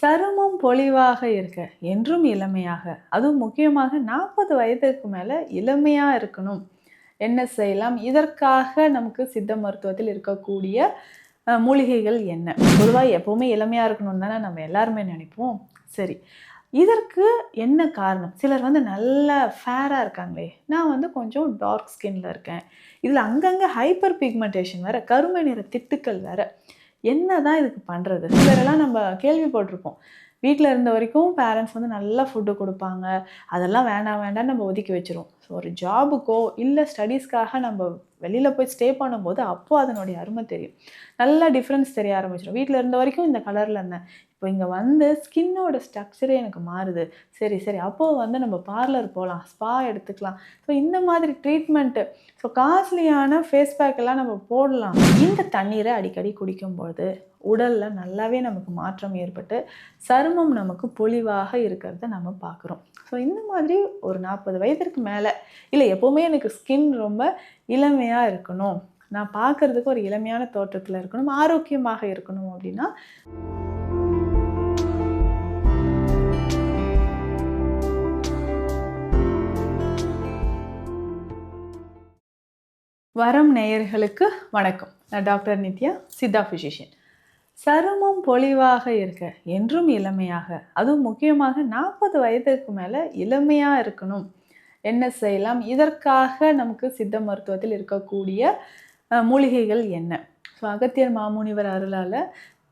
சருமம் பொலிவாக இருக்க என்றும் இளமையாக. அதுவும் முக்கியமாக நாற்பது வயதுக்கு மேலே இளமையாக இருக்கணும். என்ன செய்யலாம்? இதற்காக நமக்கு சித்த மருத்துவத்தில் இருக்கக்கூடிய மூலிகைகள் என்ன? பொதுவாக எப்போவுமே இளமையாக இருக்கணும்னு தானே நம்ம எல்லாருமே நினைப்போம். சரி. இதற்கு என்ன காரணம்? சிலர் வந்து நல்ல ஃபேராக இருக்காங்களே. நான் வந்து கொஞ்சம் டார்க் ஸ்கின்ல இருக்கேன். இதில் அங்கங்கே ஹைப்பர் பிக்மெண்டேஷன் வேறு கருமை நிற திட்டுக்கள் வேறு. என்னதான் இதுக்கு பண்ணுறது சிலரெல்லாம் நம்ம கேள்விப்பட்டிருப்போம். வீட்டில் இருந்த வரைக்கும் பேரண்ட்ஸ் வந்து நல்லா ஃபுட்டு கொடுப்பாங்க. அதெல்லாம் வேண்டாம் வேண்டாம் நம்ம ஒதுக்கி வச்சிரும் ஸோ ஒரு ஜாபுக்கோ இல்லை ஸ்டடீஸ்க்காக நம்ம வெளியில் போய் ஸ்டே பண்ணும்போது அப்போ அதனுடைய அருமை தெரியும். நல்லா டிஃப்ரென்ஸ் தெரிய ஆரம்பிச்சிடும் வீட்டில் இருந்த வரைக்கும் இந்த கலரில் இருந்தேன். இப்போ இங்கே வந்து ஸ்கின்னோட ஸ்ட்ரக்சரே எனக்கு மாறுது. சரி சரி. அப்போது வந்து நம்ம பார்லர் போகலாம் ஸ்பா எடுத்துக்கலாம். ஸோ இந்த மாதிரி ட்ரீட்மெண்ட்டு ஸோ காஸ்ட்லியான ஃபேஸ் பேக்கெல்லாம் நம்ம போடலாம். இந்த தண்ணீரை அடிக்கடி குடிக்கும்போது உடலில் நல்லாவே நமக்கு மாற்றம் ஏற்பட்டு சருமம் நமக்கு பொலிவாக இருக்கிறத நம்ம பார்க்குறோம். ஸோ இந்த மாதிரி ஒரு நாற்பது வயதிற்கு மேலே இல்லை எப்போவுமே எனக்கு ஸ்கின் ரொம்ப இளமையாக இருக்கணும். நான் பார்க்கறதுக்கு ஒரு இளமையான தோற்றத்தில் இருக்கணும் ஆரோக்கியமாக இருக்கணும் அப்படின்னா வரம் நேயர்களுக்கு வணக்கம். நான் டாக்டர் நித்யா சித்தா ஃபிசிஷியன் சருமம் பொலிவாக இருக்க என்றும் இளமையாக. அதுவும் முக்கியமாக நாற்பது வயதுக்கு மேலே இளமையாக இருக்கணும். என்ன செய்யலாம்? இதற்காக நமக்கு சித்த மருத்துவத்தில் இருக்கக்கூடிய மூலிகைகள் என்ன? ஸோ அகத்தியர் மாமுனிவர் அருளால்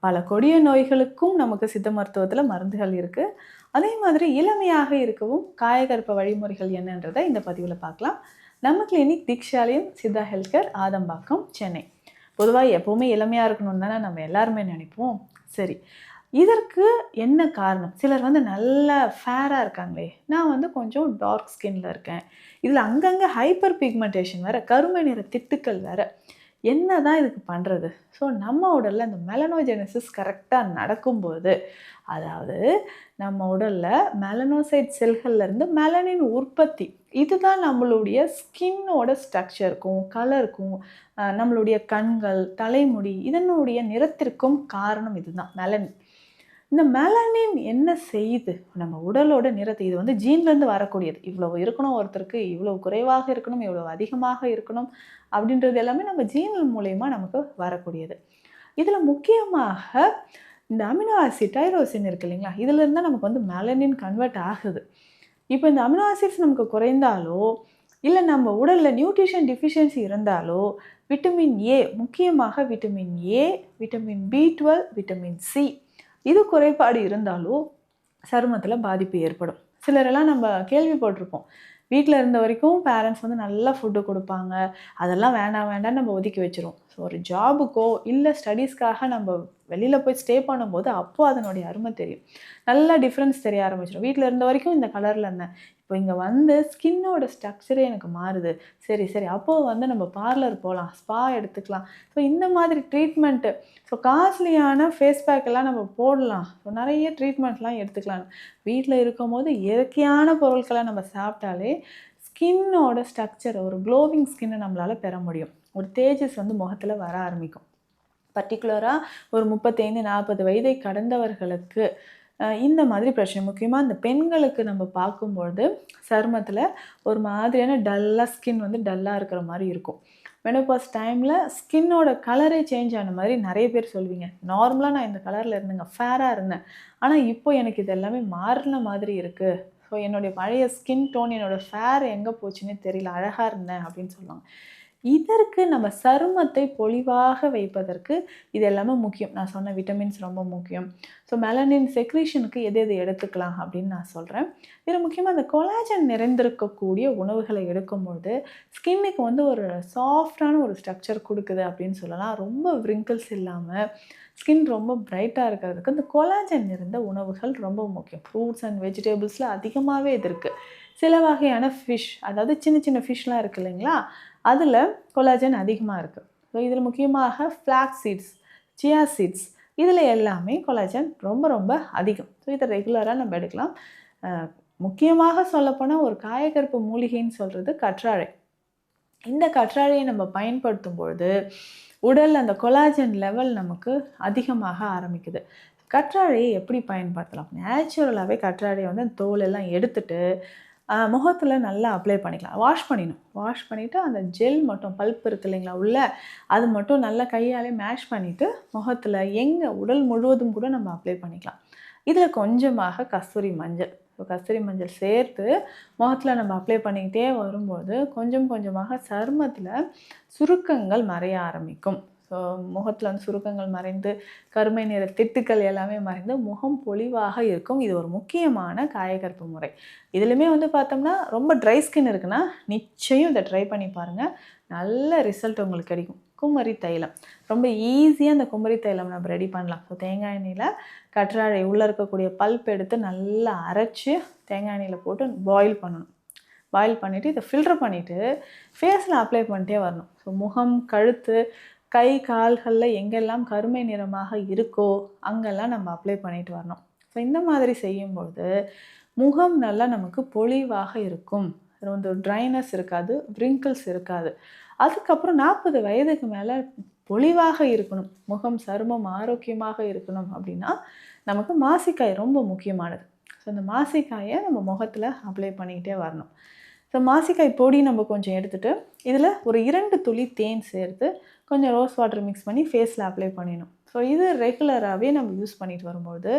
பல கொடிய நோய்களுக்கும் நமக்கு சித்த மருத்துவத்தில் மருந்துகள் இருக்குது அதே மாதிரி இளமையாக இருக்கவும் காயகற்ப வழிமுறைகள் என்னன்றதை இந்த பதிவில் பார்க்கலாம். நம்ம clinic Deekshalayam Siddha health care Adambakkam Chennai. பொதுவாக எப்போவுமே இளமையாக இருக்கணும்னு தானே நம்ம எல்லாருமே நினைப்போம். சரி. இதற்கு என்ன காரணம்? சிலர் வந்து நல்ல ஃபேராக இருக்காங்களே. நான் வந்து கொஞ்சம் டார்க் ஸ்கின்ல இருக்கேன். இதில் அங்கங்கே ஹைப்பர் பிக்மெண்டேஷன் வேறு கருமை நிற திட்டுக்கள் வேறு. என்ன தான் இதுக்கு பண்ணுறது ஸோ நம்ம உடலில் அந்த மெலனோஜெனசிஸ் கரெக்டாக நடக்கும்போது அதாவது நம்ம உடலில் மெலனோசைட் செல்கள்லேருந்து மெலனின் உற்பத்தி இதுதான் நம்மளுடைய ஸ்கின்னோட ஸ்ட்ரக்சருக்கும் கலருக்கும் நம்மளுடைய கண்கள் தலைமுடி இதனுடைய நிறத்திற்கும் காரணம் இதுதான். மெலனின் இந்த மெலனின் என்ன செய்யுது? நம்ம உடலோட நிறத்தை இது வந்து ஜீன்லேருந்து வரக்கூடியது. இவ்வளவு இருக்கணும் ஒருத்தருக்கு இவ்வளவு குறைவாக இருக்கணும் இவ்வளவு அதிகமாக இருக்கணும் அப்படின்றது எல்லாமே நம்ம ஜீன் மூலயமா நமக்கு வரக்கூடியது. இதில் முக்கியமாக இந்த அமினோ ஆசிட் டைரோசின் இருக்கு இல்லைங்களா? இதுல இருந்தா நமக்கு வந்து மெலனின் கன்வெர்ட் ஆகுது. இப்போ இந்த அமினோ ஆசிட்ஸ் நமக்கு குறைந்தாலோ இல்லை நம்ம உடலில் நியூட்ரிஷன் டிஃபிஷியன்சி இருந்தாலோ விட்டமின் ஏ முக்கியமாக vitamin A vitamin B twelve vitamin C இது குறைபாடு இருந்தாலும் சருமத்தில் பாதிப்பு ஏற்படும். சிலரெல்லாம் நம்ம கேள்விப்பட்டிருப்போம் வீட்டில் இருந்த வரைக்கும் பேரண்ட்ஸ் வந்து நல்லா ஃபுட்டு கொடுப்பாங்க. அதெல்லாம் வேண்டாம் வேண்டாம் நம்ம ஒதுக்கி வச்சுருவோம். ஸோ ஒரு ஜாபுக்கோ இல்லை ஸ்டடீஸ்க்காக நம்ம வெளியில் போய் ஸ்டே பண்ணும்போது அப்போ அதனுடைய அருமை தெரியும். நல்லா டிஃப்ரென்ஸ் தெரிய ஆரம்பிச்சிடும். வீட்டில் இருந்த வரைக்கும் இந்த கலரில் இருந்தேன். இப்போ இங்கே வந்து ஸ்கின்னோட ஸ்ட்ரக்சரே எனக்கு மாறுது. சரி சரி. அப்போது வந்து நம்ம பார்லர் போகலாம் ஸ்பா எடுத்துக்கலாம். ஸோ இந்த மாதிரி ட்ரீட்மெண்ட்டு ஸோ காஸ்ட்லியான ஃபேஸ் பேக்கெல்லாம் நம்ம போடலாம். ஸோ நிறைய ட்ரீட்மெண்ட்லாம் எடுத்துக்கலாம். வீட்டில் இருக்கும் போது இயற்கையான பொருட்களை நம்ம சாப்பிட்டாலே ஸ்கின்னோட ஸ்ட்ரக்சர் ஒரு க்ளோவிங் ஸ்கின்னை நம்மளால் பெற முடியும். ஒரு தேஜஸ் வந்து முகத்தில் வர ஆரம்பிக்கும். பர்டிகுலராக ஒரு முப்பத்தைந்து நாற்பது வயதை கடந்தவர்களுக்கு இந்த மாதிரி பிரச்சனை. முக்கியமாக இந்த பெண்களுக்கு நம்ம பார்க்கும்பொழுது சருமத்தில் ஒரு மாதிரியான டல்லாக ஸ்கின் வந்து டல்லாக இருக்கிற மாதிரி இருக்கும். மெனோபாஸ் டைமில் ஸ்கின்னோட கலரே சேஞ்ச் ஆன மாதிரி நிறைய பேர் சொல்லுவீங்க நார்மலாக நான் இந்த கலரில் இருந்தேங்க ஃபேராக இருந்தேன். ஆனால் இப்போ எனக்கு இது எல்லாமே மாறின மாதிரி இருக்குது ஸோ என்னுடைய பழைய ஸ்கின் டோன் என்னோடய ஃபேர் எங்கே போச்சுன்னே தெரியல அழகாக இருந்தேன் அப்படின்னு சொல்லுவாங்க. இதற்கு நம்ம சருமத்தை பொலிவாக வைப்பதற்கு இது எல்லாமே முக்கியம். நான் சொன்ன விட்டமின்ஸ் ரொம்ப முக்கியம். ஸோ மெலனின் செக்ரீஷனுக்கு எது எது எடுத்துக்கலாம் அப்படின்னு நான் சொல்கிறேன் இதில் முக்கியமாக அந்த கொலாஜன் நிறைந்திருக்கக்கூடிய உணவுகளை எடுக்கும்பொழுது ஸ்கின்னுக்கு வந்து ஒரு சாஃப்டான ஒரு ஸ்ட்ரக்சர் கொடுக்குது அப்படின்னு சொல்லலாம். ரொம்ப விரிங்கிள்ஸ் இல்லாமல் ஸ்கின் ரொம்ப பிரைட்டாக இருக்கிறதுக்கு இந்த கொலாஜன் நிறைந்த உணவுகள் ரொம்ப முக்கியம். ஃப்ரூட்ஸ் அண்ட் வெஜிடபிள்ஸில் அதிகமாகவே இது இருக்குது சில வகையான ஃபிஷ் அதாவது சின்ன சின்ன ஃபிஷ்லாம் இருக்குது இல்லைங்களா? அதில் கொலாஜன் அதிகமாக இருக்குது ஸோ இதில் முக்கியமாக ஃப்ளாக் சீட்ஸ் சியா சீட்ஸ் இதில் எல்லாமே கொலாஜன் ரொம்ப ரொம்ப அதிகம். ஸோ இதை ரெகுலராக நம்ம எடுக்கலாம். முக்கியமாக சொல்லப்போனால் ஒரு காயக்கருப்பு மூலிகைன்னு சொல்கிறது கற்றாழை. இந்த கற்றாழையை நம்ம பயன்படுத்தும் பொழுது உடல் அந்த கொலாஜன் லெவல் நமக்கு அதிகமாக ஆரம்பிக்குது. கற்றாழையை எப்படி பயன்படுத்தலாம்? நேச்சுரலாகவே கற்றாழையை வந்து தோலெல்லாம் தோல் எல்லாம் எடுத்துட்டு முகத்தில் நல்லா அப்ளை பண்ணிக்கலாம். வாஷ் பண்ணிடணும். வாஷ் பண்ணிவிட்டு அந்த ஜெல் மட்டும் பல்ப் இருக்கு இல்லைங்களா உள்ள அது மட்டும் நல்லா கையாலே மேஷ் பண்ணிவிட்டு முகத்தில் எங்கே உடல் முழுவதும் கூட நம்ம அப்ளை பண்ணிக்கலாம். இதில் கொஞ்சமாக கஸ்தூரி மஞ்சள். ஸோ கஸ்தூரி மஞ்சள் சேர்த்து முகத்தில் நம்ம அப்ளை பண்ணிக்கிட்டே வரும்போது கொஞ்சம் கொஞ்சமாக சருமத்தில் சுருக்கங்கள் மறைய ஆரம்பிக்கும். ஸோ முகத்தில் வந்து சுருக்கங்கள் மறைந்து கருமை நிற திட்டுக்கள் எல்லாமே மறைந்து முகம் பொலிவாக இருக்கும். இது ஒரு முக்கியமான காயகற்பு முறை. இதுலையுமே வந்து பார்த்தோம்னா ரொம்ப ட்ரை ஸ்கின் இருக்குன்னா நிச்சயம் இதை ட்ரை பண்ணி பாருங்கள் நல்ல ரிசல்ட் உங்களுக்கு கிடைக்கும். குமரி தைலம். ரொம்ப ஈஸியாக அந்த குமரி தைலம் நம்ம ரெடி பண்ணலாம். ஸோ தேங்காய் எண்ணெயில் கற்றாழை உள்ளே இருக்கக்கூடிய பல்ப் எடுத்து நல்லா அரைச்சி தேங்காய் எண்ணெயில் போட்டு பாயில் பண்ணணும். பாயில் பண்ணிவிட்டு இதை ஃபில்டர் பண்ணிவிட்டு ஃபேஸில் அப்ளை பண்ணிட்டே வரணும். ஸோ முகம் கழுத்து கை கால்களில் எங்கெல்லாம் கருமை நிறமாக இருக்கோ அங்கெல்லாம் நம்ம அப்ளை பண்ணிட்டு வரணும். ஸோ இந்த மாதிரி செய்யும்பொழுது முகம் நல்லா நமக்கு பொலிவாக இருக்கும். வந்து ட்ரைனஸ் இருக்காது wrinkles இருக்காது. அதுக்கப்புறம் நாற்பது வயதுக்கு மேலே பொலிவாக இருக்கணும். முகம் சருமம் ஆரோக்கியமாக இருக்கணும் அப்படின்னா நமக்கு மாசிக்காய் ரொம்ப முக்கியமானது. ஸோ இந்த மாசிக்காயை நம்ம முகத்தில் அப்ளை பண்ணிக்கிட்டே வரணும். ஸோ மாசிக்காய் பொடி நம்ம கொஞ்சம் எடுத்துட்டு இதில் ஒரு இரண்டு துளி தேன் சேர்த்து கொஞ்சம் ரோஸ் வாட்டர் மிக்ஸ் பண்ணி ஃபேஸில் அப்ளை பண்ணிடணும். ஸோ இது ரெகுலராகவே நம்ம யூஸ் பண்ணிட்டு வரும்போது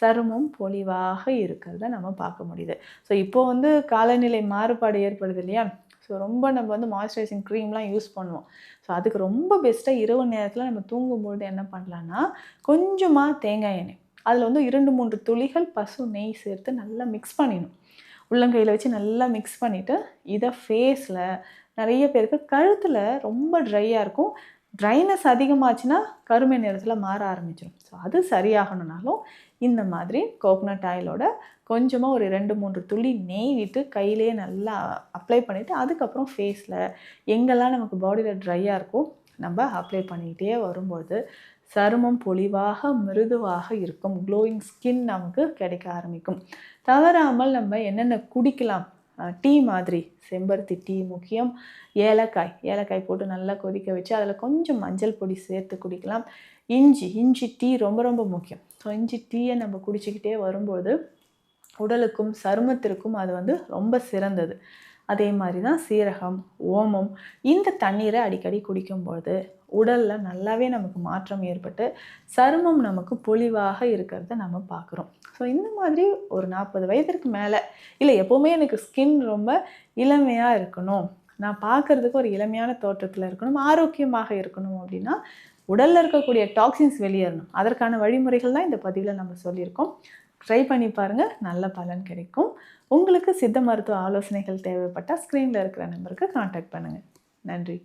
சருமம் பொலிவாக இருக்கிறத நம்ம பார்க்க முடியுது. ஸோ இப்போது வந்து காலநிலை மாறுபாடு ஏற்படுது இல்லையா? ஸோ ரொம்ப நம்ம வந்து மாய்ஸ்சரைசிங் க்ரீம்லாம் யூஸ் பண்ணுவோம். ஸோ அதுக்கு ரொம்ப பெஸ்ட்டாக இரவு நேரத்தில் நம்ம தூங்கும்பொழுது என்ன பண்ணலான்னா கொஞ்சமாக தேங்காய் எண்ணெய் அதில் வந்து இரண்டு மூன்று துளிகள் பசு நெய் சேர்த்து நல்லா மிக்ஸ் பண்ணிடணும். உள்ளங்கையில் வச்சு நல்லா மிக்ஸ் பண்ணிவிட்டு இதை ஃபேஸில் நிறைய பேருக்கு கழுத்தில் ரொம்ப ட்ரையாக இருக்கும். ட்ரைனஸ் அதிகமாச்சுன்னா கருமை நிறத்தில் மாற ஆரம்பிச்சிடும் ஸோ அது சரியாகணுனாலும் இந்த மாதிரி கோகனட் ஆயிலோட கொஞ்சமாக ஒரு ரெண்டு மூன்று துளி நெய் விட்டு கையிலேயே நல்லா அப்ளை பண்ணிவிட்டு அதுக்கப்புறம் ஃபேஸில் எங்கெல்லாம் நமக்கு பாடியில் ட்ரையாக இருக்கோ நம்ம அப்ளை பண்ணிக்கிட்டே வரும்போது சருமம் பொலிவாக மிருதுவாக இருக்கும். க்ளோயிங் ஸ்கின் நமக்கு கிடைக்க ஆரம்பிக்கும். தவறாமல் நம்ம என்னென்ன குடிக்கலாம்? டீ மாதிரி. செம்பருத்தி டீ முக்கியம். ஏலக்காய். ஏலக்காய் போட்டு நல்லா கொதிக்க வச்சு அதில் கொஞ்சம் மஞ்சள் பொடி சேர்த்து குடிக்கலாம். இஞ்சி. இஞ்சி டீ ரொம்ப ரொம்ப முக்கியம். ஸோ இஞ்சி டீயை நம்ம குடிச்சிக்கிட்டே வரும்போது உடலுக்கும் சருமத்திற்கும் அது வந்து ரொம்ப சிறந்தது. அதே மாதிரி தான் சீரகம் ஓமம் இந்த தண்ணீரை அடிக்கடி குடிக்கும்பொழுது உடலில் நல்லாவே நமக்கு மாற்றம் ஏற்பட்டு சருமம் நமக்கு பொலிவாக இருக்கிறத நம்ம பார்க்குறோம். ஸோ இந்த மாதிரி ஒரு நாற்பது வயதிற்கு மேலே இல்லை எப்போவுமே எனக்கு ஸ்கின் ரொம்ப இளமையாக இருக்கணும் நான் பார்க்குறதுக்கு ஒரு இளமையான தோற்றத்தில் இருக்கணும் ஆரோக்கியமாக இருக்கணும் அப்படின்னா உடலில் இருக்கக்கூடிய டாக்ஸின்ஸ் வெளியேறணும். அதற்கான வழிமுறைகள் தான் இந்த பதிவில் நம்ம சொல்லியிருக்கோம். ட்ரை பண்ணி பாருங்கள் நல்ல பலன் கிடைக்கும். உங்களுக்கு சித்த மருத்துவ ஆலோசனைகள் தேவைப்பட்டால் ஸ்க்ரீனில் இருக்கிற நம்பருக்கு காண்டாக்ட் பண்ணுங்கள் நன்றி.